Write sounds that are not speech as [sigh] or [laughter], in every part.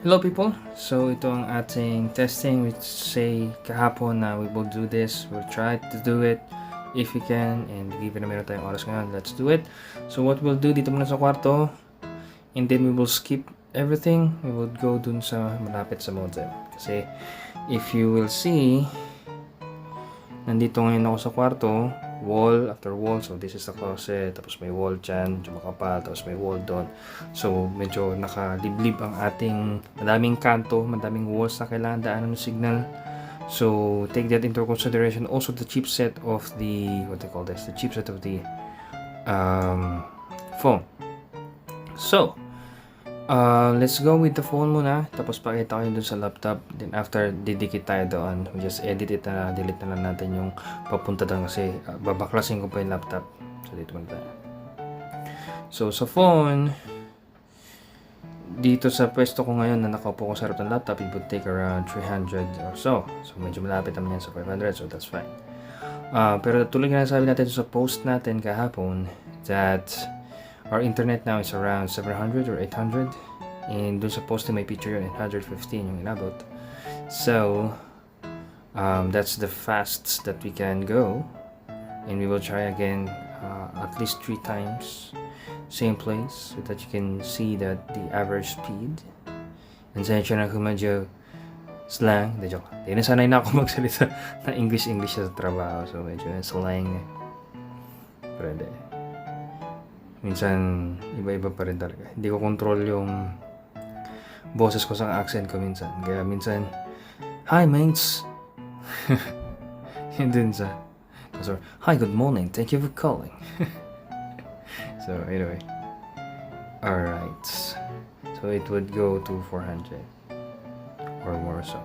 Hello people! So ito ang ating testing which say kahapon na we will do this. We'll try to do it if we can and given na meron tayong oras ngayon, let's do it. So what we'll do dito muna sa kwarto and then we will skip everything. We will go dun sa malapit sa modem. Kasi if you will see nandito ngayon ako sa kwarto wall after wall. So this is the closet. Tapos may wall dyan medyo makapal tapos may wall doon. So medyo nakaliblib ang ating madaming kanto madaming walls na kailangan daanan ng signal. So take that into consideration. Also the chipset of the what they call this? The chipset of the um, phone. So Uh, let's go with the phone muna. Tapos pakita ko yun dun sa laptop. Then after, didikit tayo doon. We just edit it na, delete na lang natin yung papunta doon kasi uh, babaklasin ko pa yung laptop. So, dito muna tayo. So, sa phone, dito sa pwesto ko ngayon na nakaupo ko sa harap ng laptop, it would take around 300 or so. So, medyo malapit naman yan sa 500, so that's fine. Uh, pero tulad nga sabi natin sa post natin kahapon that Our internet now is around 700 or 800. And dun sa post may picture yun, 115 yung inabot. So, um, that's the fastest that we can go. And we will try again uh, at least three times. Same place so that you can see that the average speed. And sa na kung medyo slang. Hindi, joke. Hindi na sanay na ako [laughs] magsalita na English-English sa trabaho. So, medyo slang. Hindi minsan iba-iba pa rin talaga. Hindi ko control yung boses ko sa accent ko minsan. Kaya minsan, Hi mates! [laughs] Yun din sa so, Hi, good morning. Thank you for calling. [laughs] so, anyway. Alright. So, it would go to 400 or more so.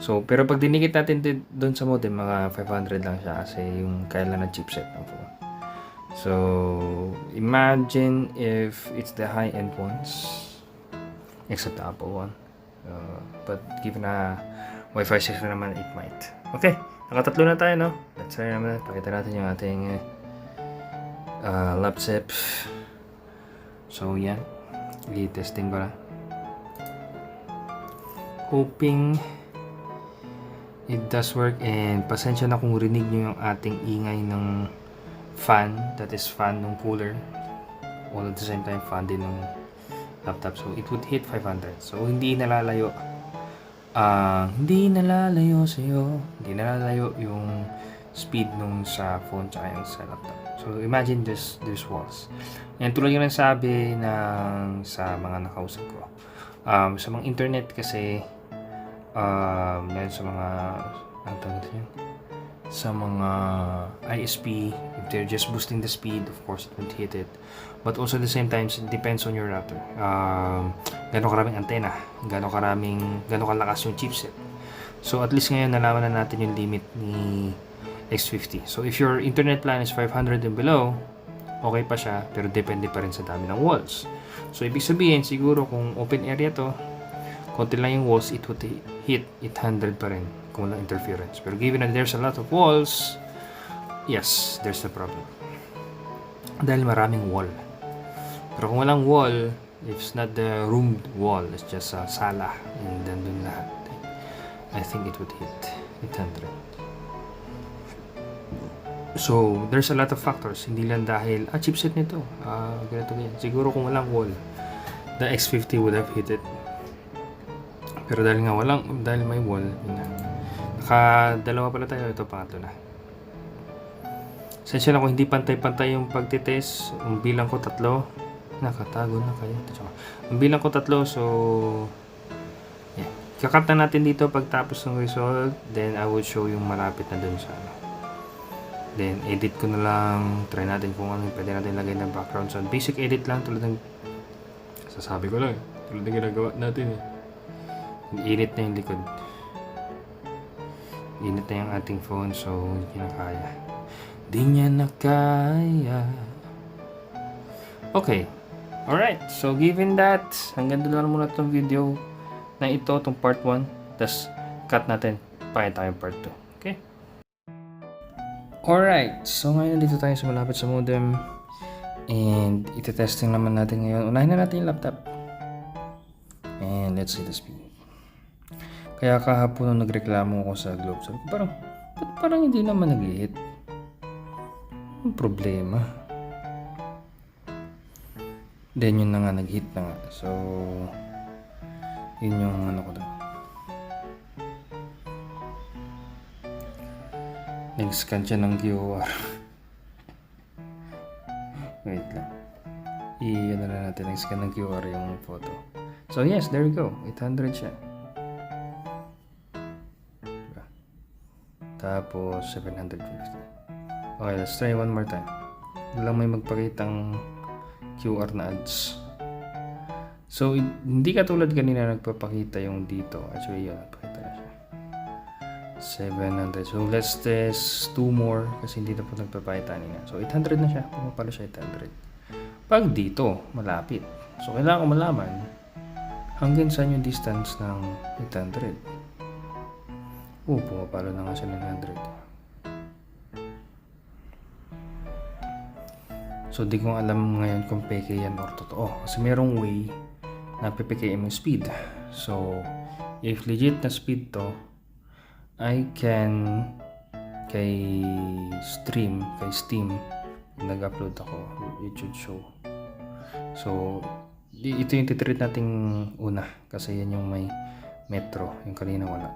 So, pero pag dinikit natin doon sa modem, mga 500 lang siya kasi yung kailan na chipset ng phone. So imagine if it's the high-end ones, except the Apple one. Uh, but given na Wi-Fi 6 na naman, it might. Okay, nakatatlo na tayo, no? Let's try naman. Pakita natin yung ating uh, laptop. So, yan. I-testing ko na. Hoping it does work and pasensya na kung rinig nyo yung ating ingay ng fan that is fan ng cooler. All at the same time fan din ng laptop. So it would hit 500 so hindi nalalayo. Uh, hindi nalalayo sa iyo hindi nalalayo yung speed nung sa phone tsaka yung sa laptop. So imagine this this walls. And tulad yung sabi ng sa mga nakausap ko. Um, sa mga internet kasi um, sa mga ang sa mga ISP, if they're just boosting the speed, of course, it won't hit it. But also at the same time, it depends on your router. Um, gano'ng karaming antena, gano'ng karaming, gano'ng kalakas yung chipset. So at least ngayon, nalaman na natin yung limit ni X50. So if your internet plan is 500 and below, okay pa siya, pero depende pa rin sa dami ng walls. So ibig sabihin, siguro kung open area to, konti lang yung walls, it would hit 800 pa rin kung walang interference. Pero given that there's a lot of walls, yes, there's the problem. Dahil maraming wall. Pero kung walang wall, if it's not the roomed wall, it's just a sala, and then dun lahat, I think it would hit 800. So, there's a lot of factors. Hindi lang dahil, ah, chipset nito. Ah, ganito ganyan. Siguro kung walang wall, the X50 would have hit it. Pero dahil nga walang, dahil may wall, yun na. Naka dalawa pala tayo. Ito pangatlo na. Sensya na kung hindi pantay-pantay yung pagtitest. Ang bilang ko tatlo. Nakatago na kayo. Ang bilang ko tatlo. So, yeah. Kakat na natin dito pagtapos ng result. Then, I will show yung malapit na dun sa ano. Then, edit ko na lang. Try natin kung ano pwede natin lagay ng background sound. Basic edit lang tulad ng sasabi ko lang. Tulad ng ginagawa natin eh. Init na yung likod init na yung ating phone so hindi na kaya di niya na kaya. Okay. Alright. So given that hanggang doon lang muna itong video na ito itong part 1 tas cut natin. Pakita tayo part 2 okay? Alright. So ngayon dito tayo sa malapit sa modem. And ito-testing naman natin ngayon. Unahin na natin yung laptop. And let's see the speed. Kaya kahapon nung nagreklamo ako sa Globe, sabi ko parang, ba't parang hindi naman nag-hit? Ang problema. Then yun na nga, nag-hit na nga. So, yun yung ano ko doon. Nag-scan siya ng QR. [laughs] Wait lang. I-ano na natin, nag-scan ng QR yung photo. So yes, there we go. 800 siya. Diba? Tapos 750. Okay, let's try one more time. Walang may magpakitang QR na ads. So, hindi katulad kanina nagpapakita yung dito. Actually, yun, nagpakita na siya. 700. So, let's test two more kasi hindi na po nagpapakita nina. So, 800 na siya. Pumapalo siya 800. Pag dito, malapit. So, kailangan ko malaman hanggang saan yung distance ng 800. Oh, pumapalo na nga siya 900. So, di ko alam ngayon kung peke yan or totoo. Kasi merong way na pipike mo yung speed. So, if legit na speed to, I can kay stream, kay Steam, nag-upload ako, should show. So, ito yung titreat nating una kasi yan yung may metro, yung kanina wala.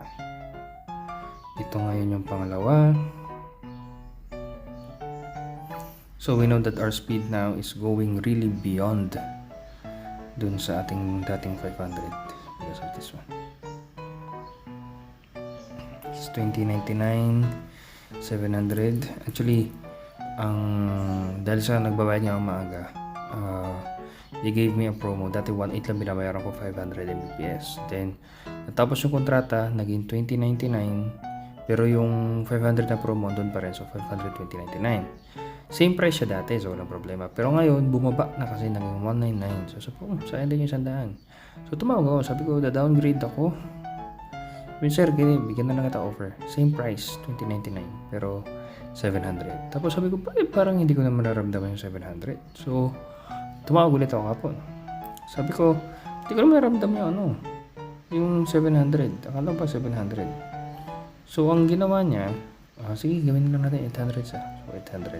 Ito ngayon yung pangalawa. So we know that our speed now is going really beyond dun sa ating dating 500 because of this one. It's 2099 700 actually ang dahil sa nagbabayad niya ang maaga uh, they gave me a promo. Dati 1.8 lang binabayaran ko 500 Mbps then natapos yung kontrata naging 2099 pero yung 500 na promo doon pa rin so 500 2099 Same price siya dati, so walang problema. Pero ngayon, bumaba na kasi naging 199. So, sabi ko, oh, sayang din yung sandaan. So, tumawag ako. Sabi ko, da-downgrade ako. Sabi, sir, gini, bigyan na lang kita offer. Same price, 2099. Pero, 700. Tapos sabi ko, "Bakit parang hindi ko na mararamdaman yung 700. So, tumawag ulit ako kapon. Sabi ko, hindi ko na mararamdaman yung ano, yung 700. Akala ko pa 700. So, ang ginawa niya, ah, sige, gawin lang natin 800 sa. So, 800.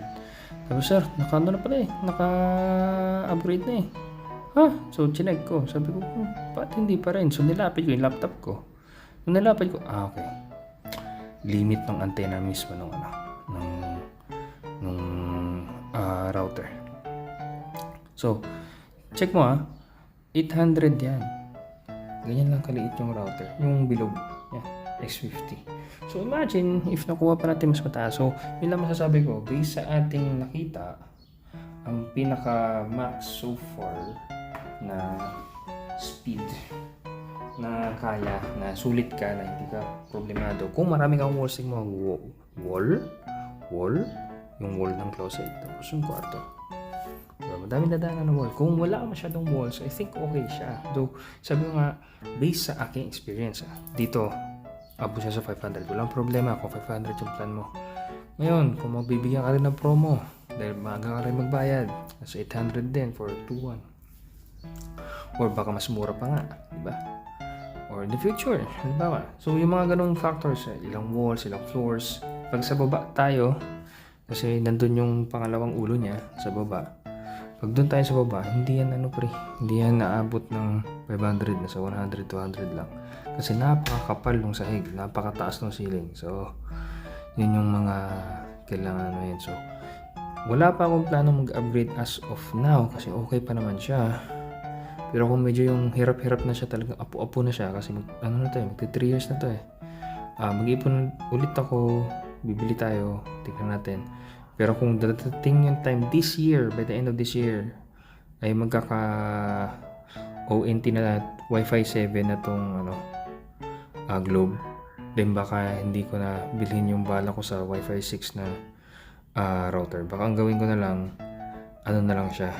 Sabi, sir, naka ano na pala eh. Naka-upgrade na eh. Ha? So, chinek ko. Sabi ko, hmm, ba't hindi pa rin? So, nilapit ko yung laptop ko. Nung nilapit ko, ah, okay. Limit ng antenna mismo ng ano, ng, ng ah, router. So, check mo ah. 800 yan. Ganyan lang kaliit yung router. Yung bilog. Yan. X50. So imagine if nakuha pa natin mas mataas. So yun lang masasabi ko. Based sa ating nakita, ang pinaka max so far na speed na kaya na sulit ka na hindi ka problemado kung marami kang walls mo wa- wall wall yung wall ng closet tapos yung kwarto Diba? Madami na daanan ng wall. Kung wala ka masyadong walls, I think okay siya. Though, sabi ko nga, based sa aking experience, ah, dito, abo siya sa 500. Walang problema kung 500 yung plan mo. Ngayon, kung magbibigyan ka rin ng promo, dahil maaga ka rin magbayad, nasa 800 din for 2-1. Or baka mas mura pa nga, di ba? Or in the future, halimbawa. So, yung mga ganong factors, eh, ilang walls, ilang floors. Pag sa baba tayo, kasi nandun yung pangalawang ulo niya sa baba. Pag doon tayo sa baba, hindi yan ano pre, hindi yan naabot ng 500 na sa 100, 200 lang. Kasi napakakapal ng sahig, napakataas ng ceiling. So, yun yung mga kailangan ano yun. So, wala pa akong plano mag-upgrade as of now kasi okay pa naman siya. Pero kung medyo yung hirap-hirap na siya talagang apo-apo na siya kasi mag, ano na to eh, magti 3 years na to eh. Ah, mag-ipon ulit ako, bibili tayo, tingnan natin. Pero kung dadating yung time this year, by the end of this year, ay magkaka ONT na Wi-Fi 7 na tong ano, ah, Globe. Then baka hindi ko na bilhin yung bala ko sa Wi-Fi 6 na ah, router. Baka ang gawin ko na lang, ano na lang siya,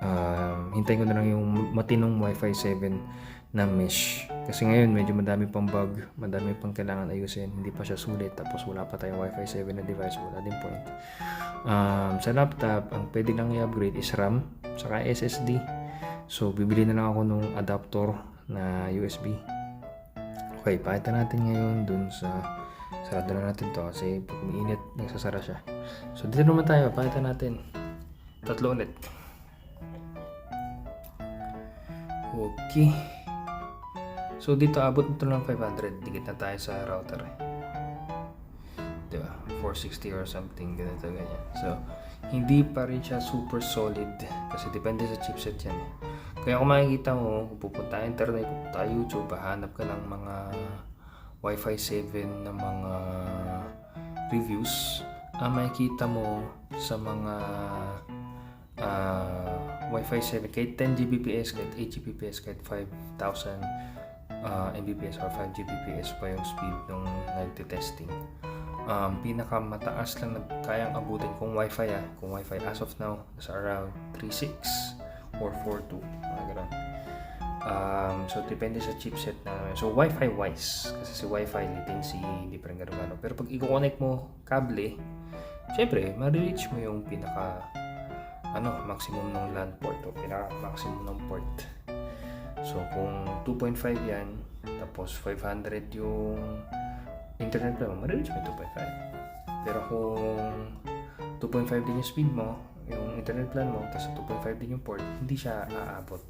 um, hintayin ko na lang yung matinong Wi-Fi 7 na mesh. Kasi ngayon medyo madami pang bug, madami pang kailangan ayusin, hindi pa siya sulit, tapos wala pa tayong Wi-Fi 7 na device, wala din point. Um, sa laptop, ang pwede lang i-upgrade is RAM, saka SSD. So, bibili na lang ako nung adapter na USB. Okay, pakita natin ngayon dun sa sarado na natin to kasi pag umiinit, nagsasara siya. So dito naman tayo, pakita natin. Tatlo ulit. Okay. So dito abot ito ng 500. Dikit na tayo sa router. eh. Diba? 460 or something. Ganito ganyan. So hindi pa rin siya super solid. Kasi depende sa chipset yan. eh. Kaya kung makikita mo, pupunta internet, pupunta ka YouTube, hahanap ka ng mga Wi-Fi 7 na mga reviews, ang makikita mo sa mga ah, Wi-Fi 7, kahit 10 Gbps, kahit 8 Gbps, kahit 5,000 ah, Mbps or 5 Gbps pa yung speed nung nagte-testing. Um, pinakamataas lang na kayang abutin kung Wi-Fi ah, kung Wi-Fi. As of now, nasa around 3.6 or 4.2, mga. Um, so, depende sa chipset na. So, Wi-Fi wise. Kasi si Wi-Fi latency, hindi pa rin ganun ano. Pero pag i-connect mo kable, syempre, ma-reach mo yung pinaka ano, maximum ng LAN port o pinaka maximum ng port. So, kung 2.5 yan, tapos 500 yung internet mo, ma-reach mo yung 2.5. Pero kung 2.5 din yung speed mo, yung internet plan mo, tapos 2.5 din yung port, hindi siya aabot.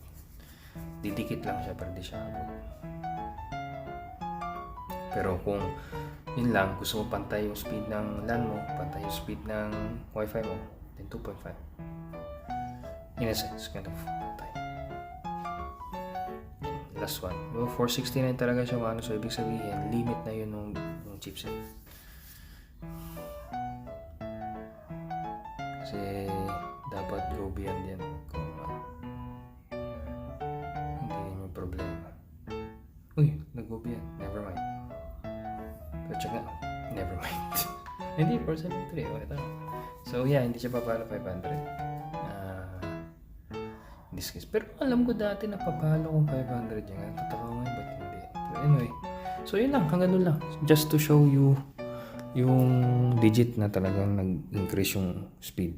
Didikit lang siya, pero hindi siya aabot. Pero kung yun lang, gusto mo pantay yung speed ng LAN mo, pantay yung speed ng Wi-Fi mo, then 2.5. In a sense, kind of pantay. Last one. Yung 469 talaga siya, ano, so ibig sabihin, limit na yun ng, ng chipset. Kasi dapat beyond yan kung ano. Hindi yun yung problema. Uy, beyond. Never mind. Pero nga. Never mind. [laughs] hindi, 473. Okay, tama. So yeah, hindi siya papalo 500. Ah, in this case. Pero alam ko dati na papalo kung 500 yan. Tataka ko ngayon, ba't hindi? Pero anyway. So yun lang, hanggang doon lang. Just to show you yung digit na talagang nag-increase yung speed.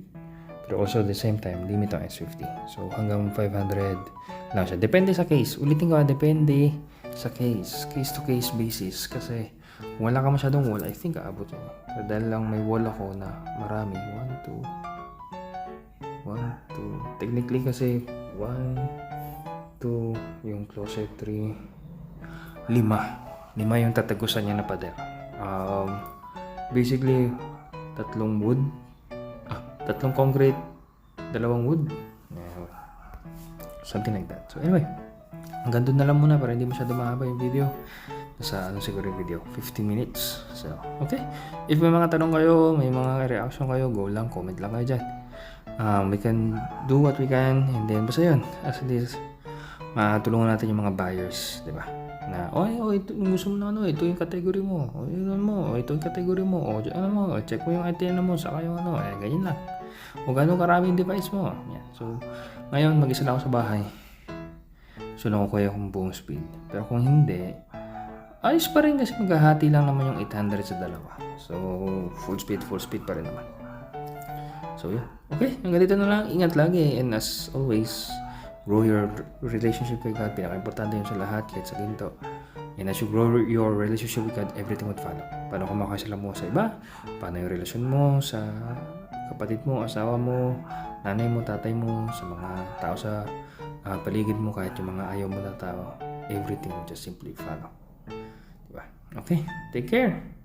Pero also at the same time, limit ang S50. So hanggang 500 lang siya. Depende sa case. Ulitin ko ah, depende sa case. Case to case basis. Kasi kung wala ka masyadong wall, I think aabot yun. So dahil lang may wall ako na marami. 1, 2, 1, 2. Technically kasi 1, 2, yung closet 3, 5. 5 yung tatagusan niya na pader. Um, basically, tatlong wood, ah, tatlong concrete, dalawang wood. Something like that. So anyway, hanggang doon na lang muna para hindi masyado mahaba yung video. Nasa ano siguro yung video, 15 minutes. So, okay. If may mga tanong kayo, may mga reaction kayo, go lang, comment lang kayo dyan. Um, we can do what we can and then basta yun. As this, matulungan natin yung mga buyers, di ba? Na, oy, oy, ito, gusto mo na ano, ito yung category mo. O, yun ano mo, ito yung category mo. O, ano mo, check mo yung antenna mo, saka yung ano, eh, ganyan lang. O, gano'ng karaming device mo. Yan. So, ngayon, mag-isa lang ako sa bahay. So, nakukuha akong buong speed. Pero kung hindi, ayos pa rin kasi maghahati lang naman yung 800 sa dalawa. So, full speed, full speed pa rin naman. So, yeah. Okay, hanggang dito na lang. Ingat lagi. And as always, grow your relationship with God. Pinaka-importante yun sa lahat, kahit sa ginto. And as you grow your relationship with God, everything would follow. Paano ka makakasala mo sa iba? Paano yung relasyon mo sa kapatid mo, asawa mo, nanay mo, tatay mo, sa mga tao sa ah, paligid mo, kahit yung mga ayaw mo na tao. Everything will just simply follow. Diba? Okay, take care.